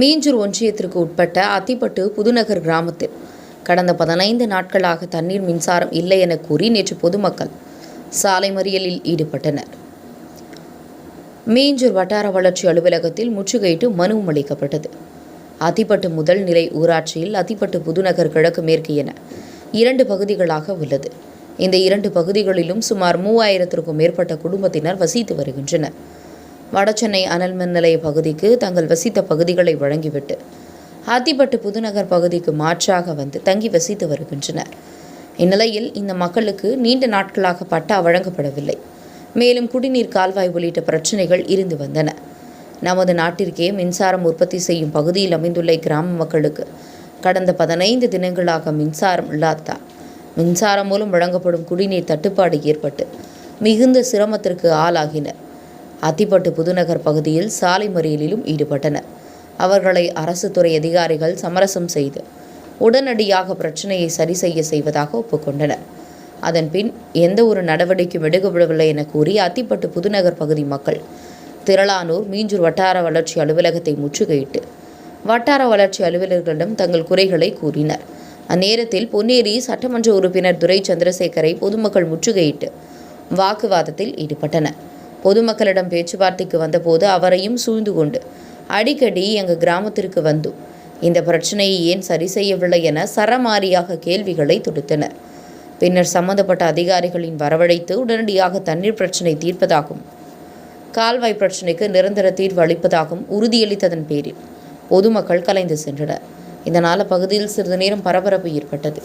மீஞ்சூர் ஒன்றியத்திற்கு உட்பட்ட அத்திப்பட்டு புதுநகர் கிராமத்தில் கடந்த பதினைந்து நாட்களாக தண்ணீர் மின்சாரம் இல்லை என கூறி நேற்று பொதுமக்கள் சாலை மறியலில் ஈடுபட்டனர். மீஞ்சூர் வட்டார வளர்ச்சி அலுவலகத்தில் முற்றுகையிட்டு மனுவும் அளிக்கப்பட்டது. அத்திப்பட்டு முதல் நிலை ஊராட்சியில் அத்திப்பட்டு புதுநகர் கிழக்கு மேற்கு என இரண்டு பகுதிகளாக உள்ளது. இந்த இரண்டு பகுதிகளிலும் சுமார் மூவாயிரத்திற்கும் மேற்பட்ட குடும்பத்தினர் வசித்து வருகின்றனர். வடசென்னை அனல் மின் நிலைய பகுதிக்கு தங்கள் வசித்த பகுதிகளை வழங்கிவிட்டு ஆத்திப்பட்டு புதுநகர் பகுதிக்கு மாற்றாக வந்து தங்கி வசித்து வருகின்றனர். இந்நிலையில் இந்த மக்களுக்கு நீண்ட நாட்களாக பட்டா வழங்கப்படவில்லை. மேலும் குடிநீர் கால்வாய் உள்ளிட்ட பிரச்சனைகள் இருந்து வந்தன. நமது நாட்டிற்கே மின்சாரம் உற்பத்தி செய்யும் பகுதியில் அமைந்துள்ள கிராம மக்களுக்கு கடந்த பதினைந்து தினங்களாக மின்சாரம் இல்லாததால் மின்சாரம் மூலம் வழங்கப்படும் குடிநீர் தட்டுப்பாடு ஏற்பட்டு மிகுந்த சிரமத்திற்கு ஆளாகினர். அத்திப்பட்டு புதுநகர் பகுதியில் சாலை மறியலிலும் ஈடுபட்டனர். அவர்களை அரசு துறை அதிகாரிகள் சமரசம் செய்து உடனடியாக பிரச்சனையை சரி செய்ய செய்வதாக ஒப்புக்கொண்டனர். அதன்பின் எந்த ஒரு நடவடிக்கையும் எடுக்கப்படவில்லை என கூறி அத்திப்பட்டு புதுநகர் பகுதி மக்கள் திரளானூர் மீஞ்சூர் வட்டார வளர்ச்சி அலுவலகத்தை முற்றுகையிட்டு வட்டார வளர்ச்சி அலுவலர்களிடம் தங்கள் குறைகளை கூறினர். அந்நேரத்தில் பொன்னேரி சட்டமன்ற உறுப்பினர் துரை சந்திரசேகரை பொதுமக்கள் முற்றுகையிட்டு வாக்குவாதத்தில் ஈடுபட்டனர். பொதுமக்களிடம் பேச்சுவார்த்தைக்கு வந்தபோது அவரையும் சூழ்ந்து கொண்டு அடிக்கடி எங்கள் கிராமத்திற்கு வந்து இந்த பிரச்சனையை ஏன் சரி செய்யவில்லை என சரமாரியாக கேள்விகளை தொடுத்தனர். பின்னர் சம்பந்தப்பட்ட அதிகாரிகளின் வரவழைத்து உடனடியாக தண்ணீர் பிரச்சனை தீர்ப்பதாகவும் கால்வாய் பிரச்சனைக்கு நிரந்தர தீர்வு அளிப்பதாகவும் உறுதியளித்ததன் பேரில் பொதுமக்கள் கலைந்து சென்றனர். இதனால் பகுதியில் சிறிது நேரம் பரபரப்பு ஏற்பட்டது.